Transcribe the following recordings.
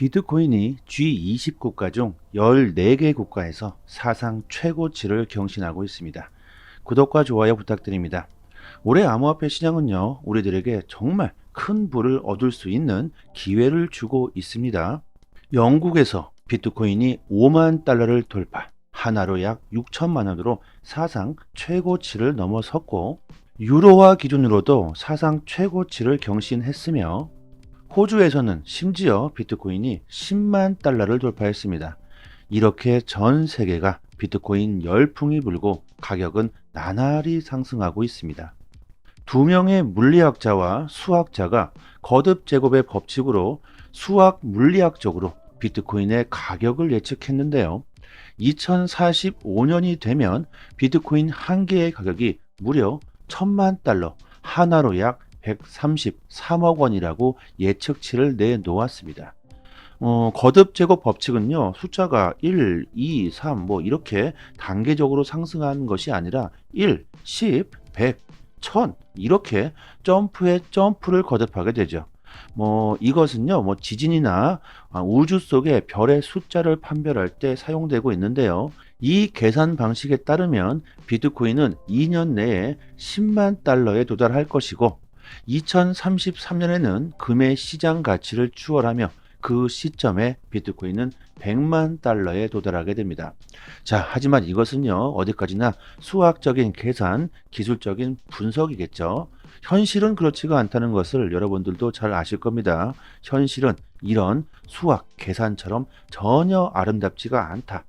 비트코인이 G20 국가 중 14개 국가에서 사상 최고치를 경신하고 있습니다. 구독과 좋아요 부탁드립니다. 올해 암호화폐 시장은요, 우리들에게 정말 큰 부를 얻을 수 있는 기회를 주고 있습니다. 영국에서 비트코인이 5만 달러를 돌파, 하나로 약 6천만 원으로 사상 최고치를 넘어섰고, 유로화 기준으로도 사상 최고치를 경신했으며, 호주에서는 심지어 비트코인이 10만 달러를 돌파했습니다. 이렇게 전 세계가 비트코인 열풍이 불고 가격은 나날이 상승하고 있습니다. 두 명의 물리학자와 수학자가 거듭 제곱의 법칙으로 수학 물리학적으로 비트코인의 가격을 예측했는데요. 2045년이 되면 비트코인 한 개의 가격이 무려 1000만 달러, 하나로 약 133억 원이라고 예측치를 내놓았습니다. 어, 거듭 제곱 법칙은요, 숫자가 1, 2, 3, 뭐, 이렇게 단계적으로 상승하는 것이 아니라 1, 10, 100, 1000, 이렇게 점프에 점프를 거듭하게 되죠. 뭐, 이것은요, 뭐, 지진이나 아, 우주 속의 별의 숫자를 판별할 때 사용되고 있는데요. 이 계산 방식에 따르면 비트코인은 2년 내에 10만 달러에 도달할 것이고, 2033년에는 금의 시장 가치를 추월하며 그 시점에 비트코인은 100만 달러에 도달하게 됩니다. 자, 하지만 이것은요, 어디까지나 수학적인 계산, 기술적인 분석이겠죠. 현실은 그렇지가 않다는 것을 여러분들도 잘 아실 겁니다. 현실은 이런 수학, 계산처럼 전혀 아름답지가 않다.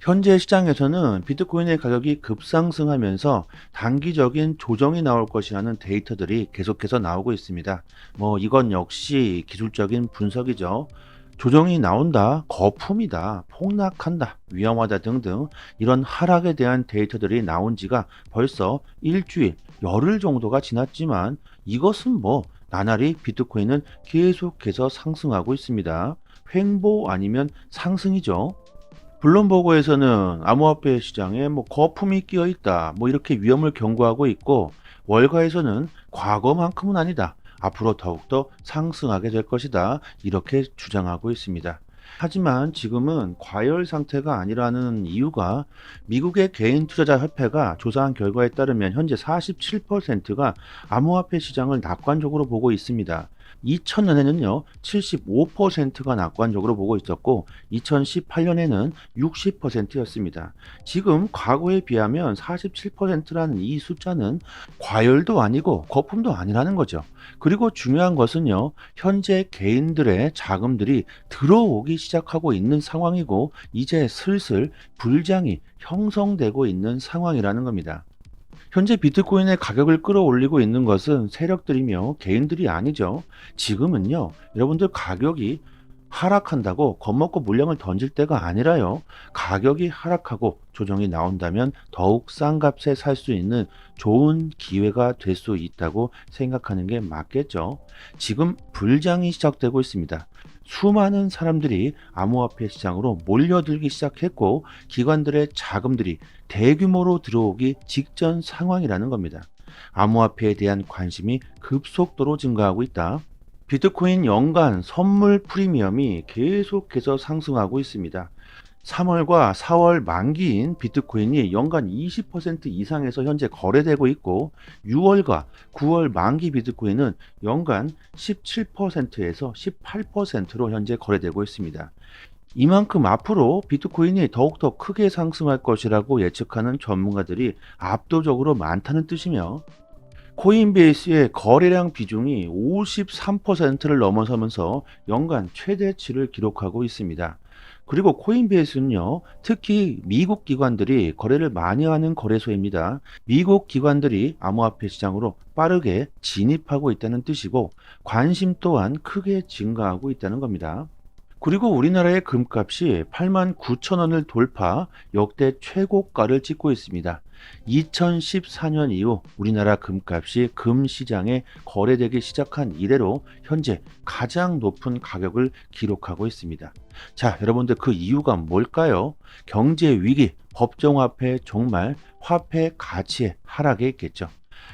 현재 시장에서는 비트코인의 가격이 급상승하면서 단기적인 조정이 나올 것이라는 데이터들이 계속해서 나오고 있습니다. 뭐 이건 역시 기술적인 분석이죠. 조정이 나온다, 거품이다, 폭락한다, 위험하다 등등 이런 하락에 대한 데이터들이 나온 지가 벌써 일주일, 열흘 정도가 지났지만 이것은 뭐 나날이 비트코인은 계속해서 상승하고 있습니다. 횡보 아니면 상승이죠. 블룸버그에서는 암호화폐 시장에 뭐 거품이 끼어 있다, 뭐 이렇게 위험을 경고하고 있고 월가에서는 과거만큼은 아니다. 앞으로 더욱더 상승하게 될 것이다. 이렇게 주장하고 있습니다. 하지만 지금은 과열 상태가 아니라는 이유가 미국의 개인 투자자 협회가 조사한 결과에 따르면 현재 47%가 암호화폐 시장을 낙관적으로 보고 있습니다. 2000년에는요, 75%가 낙관적으로 보고 있었고, 2018년에는 60%였습니다. 지금 과거에 비하면 47%라는 이 숫자는 과열도 아니고 거품도 아니라는 거죠. 그리고 중요한 것은요, 현재 개인들의 자금들이 들어오기 시작하고 있는 상황이고, 이제 슬슬 불장이 형성되고 있는 상황이라는 겁니다. 현재 비트코인의 가격을 끌어올리고 있는 것은 세력들이며 개인들이 아니죠. 지금은요, 여러분들 가격이 하락한다고 겁먹고 물량을 던질 때가 아니라요. 가격이 하락하고 조정이 나온다면 더욱 싼 값에 살 수 있는 좋은 기회가 될 수 있다고 생각하는 게 맞겠죠. 지금 불장이 시작되고 있습니다. 수많은 사람들이 암호화폐 시장으로 몰려들기 시작했고 기관들의 자금들이 대규모로 들어오기 직전 상황이라는 겁니다. 암호화폐에 대한 관심이 급속도로 증가하고 있다. 비트코인 연간 선물 프리미엄이 계속해서 상승하고 있습니다. 3월과 4월 만기인 비트코인이 연간 20% 이상에서 현재 거래되고 있고 6월과 9월 만기 비트코인은 연간 17%에서 18%로 현재 거래되고 있습니다. 이만큼 앞으로 비트코인이 더욱더 크게 상승할 것이라고 예측하는 전문가들이 압도적으로 많다는 뜻이며 코인베이스의 거래량 비중이 53%를 넘어서면서 연간 최대치를 기록하고 있습니다. 그리고 코인베이스는요, 특히 미국 기관들이 거래를 많이 하는 거래소입니다. 미국 기관들이 암호화폐 시장으로 빠르게 진입하고 있다는 뜻이고, 관심 또한 크게 증가하고 있다는 겁니다. 그리고 우리나라의 금값이 8만 9천 원을 돌파 역대 최고가를 찍고 있습니다. 2014년 이후 우리나라 금값이 금 시장에 거래되기 시작한 이래로 현재 가장 높은 가격을 기록하고 있습니다. 자, 여러분들 그 이유가 뭘까요? 경제 위기, 법정화폐 종말, 화폐 가치의 하락에 있겠죠.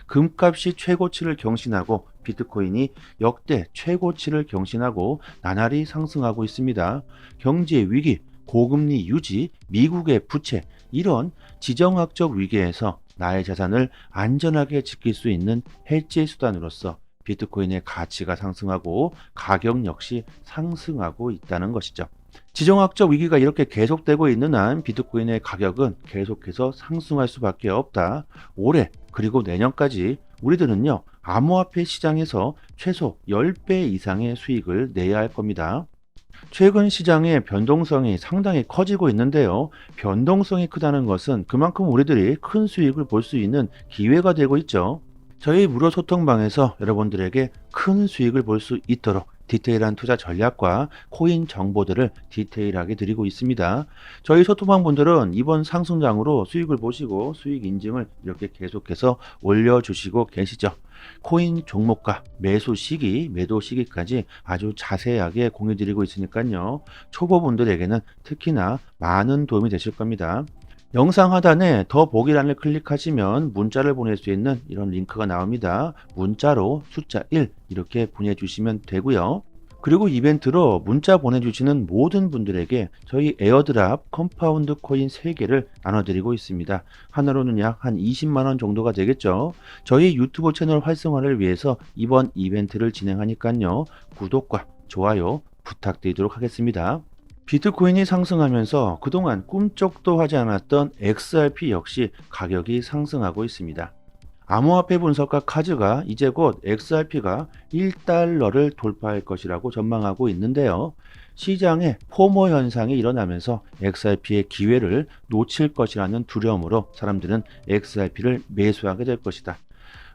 금값이 최고치를 경신하고 비트코인이 역대 최고치를 경신하고 나날이 상승하고 있습니다. 경제 위기, 고금리 유지, 미국의 부채 이런 지정학적 위기에서 나의 자산을 안전하게 지킬 수 있는 해지 수단으로서 비트코인의 가치가 상승하고 가격 역시 상승하고 있다는 것이죠. 지정학적 위기가 이렇게 계속되고 있는 한 비트코인의 가격은 계속해서 상승할 수밖에 없다. 올해 그리고 내년까지 우리들은요 암호화폐 시장에서 최소 10배 이상의 수익을 내야 할 겁니다. 최근 시장의 변동성이 상당히 커지고 있는데요. 변동성이 크다는 것은 그만큼 우리들이 큰 수익을 볼 수 있는 기회가 되고 있죠. 저희 무료 소통방에서 여러분들에게 큰 수익을 볼 수 있도록 디테일한 투자 전략과 코인 정보들을 디테일하게 드리고 있습니다. 저희 소통방 분들은 이번 상승장으로 수익을 보시고 수익 인증을 이렇게 계속해서 올려주시고 계시죠. 코인 종목과 매수 시기, 매도 시기까지 아주 자세하게 공유 드리고 있으니까요. 초보분들에게는 특히나 많은 도움이 되실 겁니다. 영상 하단에 더 보기란을 클릭하시면 문자를 보낼 수 있는 이런 링크가 나옵니다. 문자로 숫자 1 이렇게 보내주시면 되고요. 그리고 이벤트로 문자 보내주시는 모든 분들에게 저희 에어드랍 컴파운드 코인 3개를 나눠드리고 있습니다. 하나로는 약 한 20만원 정도가 되겠죠. 저희 유튜브 채널 활성화를 위해서 이번 이벤트를 진행하니까요. 구독과 좋아요 부탁드리도록 하겠습니다. 비트코인이 상승하면서 그동안 꿈쩍도 하지 않았던 XRP 역시 가격이 상승하고 있습니다. 암호화폐 분석가 카즈가 이제 곧 XRP가 1달러를 돌파할 것이라고 전망하고 있는데요. 시장에 포모 현상이 일어나면서 XRP의 기회를 놓칠 것이라는 두려움으로 사람들은 XRP를 매수하게 될 것이다.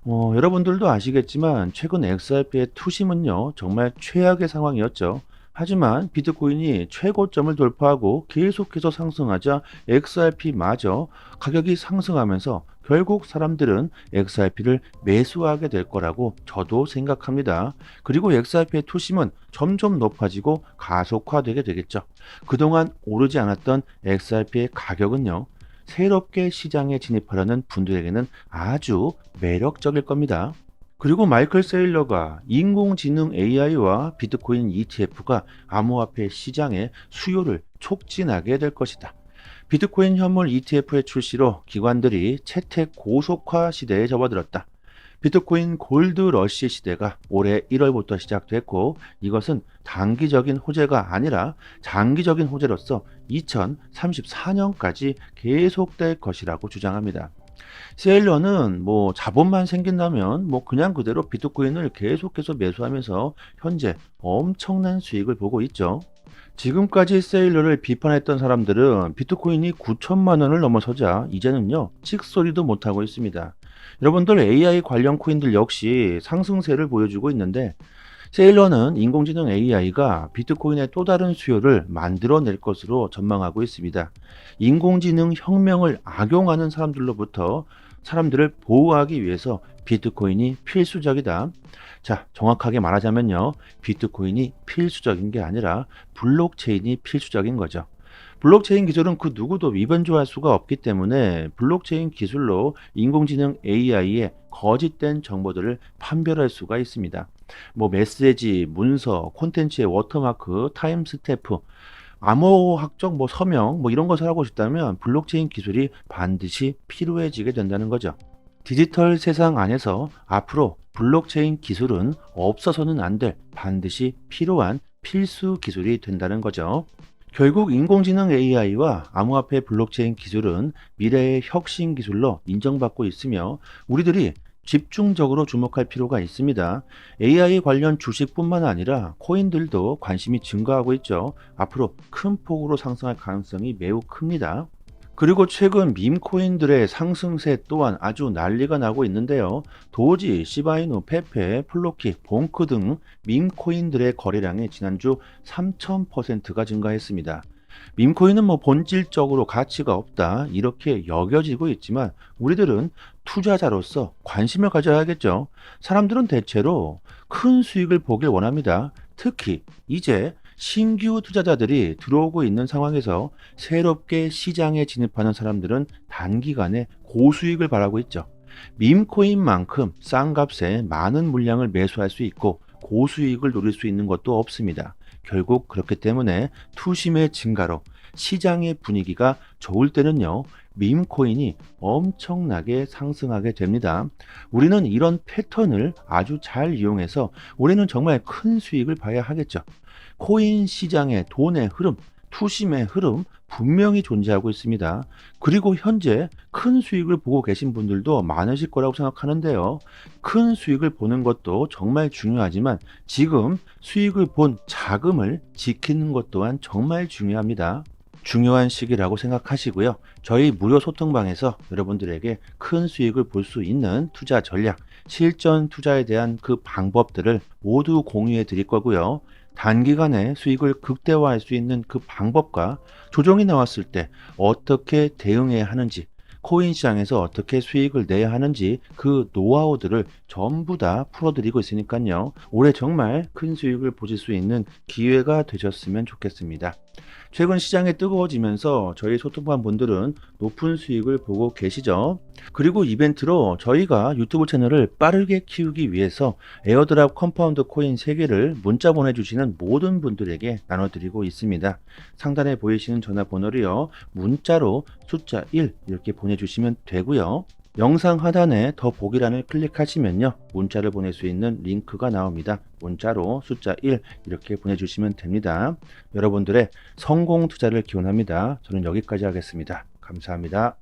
어, 여러분들도 아시겠지만 최근 XRP의 투심은요 정말 최악의 상황이었죠. 하지만 비트코인이 최고점을 돌파하고 계속해서 상승하자 XRP마저 가격이 상승하면서 결국 사람들은 XRP를 매수하게 될 거라고 저도 생각합니다. 그리고 XRP의 투심은 점점 높아지고 가속화되게 되겠죠. 그동안 오르지 않았던 XRP의 가격은요. 새롭게 시장에 진입하려는 분들에게는 아주 매력적일 겁니다. 그리고 마이클 세일러가 인공지능 AI와 비트코인 ETF가 암호화폐 시장의 수요를 촉진하게 될 것이다. 비트코인 현물 ETF의 출시로 기관들이 채택 고속화 시대에 접어들었다. 비트코인 골드 러시 시대가 올해 1월부터 시작됐고 이것은 단기적인 호재가 아니라 장기적인 호재로서 2034년까지 계속될 것이라고 주장합니다. 세일러는 뭐 자본만 생긴다면 뭐 그냥 그대로 비트코인을 계속해서 매수하면서 현재 엄청난 수익을 보고 있죠. 지금까지 세일러를 비판했던 사람들은 비트코인이 9천만 원을 넘어서자 이제는요 찍소리도 못하고 있습니다. 여러분들 AI 관련 코인들 역시 상승세를 보여주고 있는데 세일러는 인공지능 AI가 비트코인의 또 다른 수요를 만들어낼 것으로 전망하고 있습니다. 인공지능 혁명을 악용하는 사람들로부터 사람들을 보호하기 위해서 비트코인이 필수적이다. 자, 정확하게 말하자면요. 비트코인이 필수적인 게 아니라 블록체인이 필수적인 거죠. 블록체인 기술은 그 누구도 위변조할 수가 없기 때문에 블록체인 기술로 인공지능 AI의 거짓된 정보들을 판별할 수가 있습니다. 뭐 메시지, 문서, 콘텐츠의 워터마크, 타임 스태프, 암호 학적 뭐 서명 뭐 이런 것을 하고 싶다면 블록체인 기술이 반드시 필요해지게 된다는 거죠. 디지털 세상 안에서 앞으로 블록체인 기술은 없어서는 안 될 반드시 필요한 필수 기술이 된다는 거죠. 결국 인공지능 AI와 암호화폐 블록체인 기술은 미래의 혁신 기술로 인정받고 있으며 우리들이 집중적으로 주목할 필요가 있습니다. AI 관련 주식뿐만 아니라 코인들도 관심이 증가하고 있죠. 앞으로 큰 폭으로 상승할 가능성이 매우 큽니다. 그리고 최근 밈코인들의 상승세 또한 아주 난리가 나고 있는데요. 도지, 시바이누, 페페, 플로키, 봉크 등 밈코인들의 거래량이 지난주 3000%가 증가했습니다. 밈코인은 뭐 본질적으로 가치가 없다 이렇게 여겨지고 있지만 우리들은 투자자로서 관심을 가져야겠죠. 사람들은 대체로 큰 수익을 보길 원합니다. 특히 이제 신규 투자자들이 들어오고 있는 상황에서 새롭게 시장에 진입하는 사람들은 단기간에 고수익을 바라고 있죠. 밈코인만큼 싼 값에 많은 물량을 매수할 수 있고 고수익을 노릴 수 있는 것도 없습니다. 결국 그렇기 때문에 투심의 증가로 시장의 분위기가 좋을 때는요, 밈코인이 엄청나게 상승하게 됩니다. 우리는 이런 패턴을 아주 잘 이용해서 우리는 정말 큰 수익을 봐야 하겠죠. 코인 시장의 돈의 흐름, 투심의 흐름 분명히 존재하고 있습니다. 그리고 현재 큰 수익을 보고 계신 분들도 많으실 거라고 생각하는데요. 큰 수익을 보는 것도 정말 중요하지만 지금 수익을 본 자금을 지키는 것 또한 정말 중요합니다. 중요한 시기라고 생각하시고요. 저희 무료 소통방에서 여러분들에게 큰 수익을 볼 수 있는 투자 전략, 실전 투자에 대한 그 방법들을 모두 공유해 드릴 거고요. 단기간에 수익을 극대화할 수 있는 그 방법과 조정이 나왔을 때 어떻게 대응해야 하는지, 코인 시장에서 어떻게 수익을 내야 하는지 그 노하우들을 전부 다 풀어드리고 있으니까요. 올해 정말 큰 수익을 보실 수 있는 기회가 되셨으면 좋겠습니다. 최근 시장이 뜨거워지면서 저희 소통반 분들은 높은 수익을 보고 계시죠. 그리고 이벤트로 저희가 유튜브 채널을 빠르게 키우기 위해서 에어드랍 컴파운드 코인 3개를 문자 보내주시는 모든 분들에게 나눠드리고 있습니다. 상단에 보이시는 전화번호로요. 문자로 숫자 1 이렇게 보내주시면 되고요. 영상 하단에 더 보기란을 클릭하시면요. 문자를 보낼 수 있는 링크가 나옵니다. 문자로 숫자 1 이렇게 보내주시면 됩니다. 여러분들의 성공 투자를 기원합니다. 저는 여기까지 하겠습니다. 감사합니다.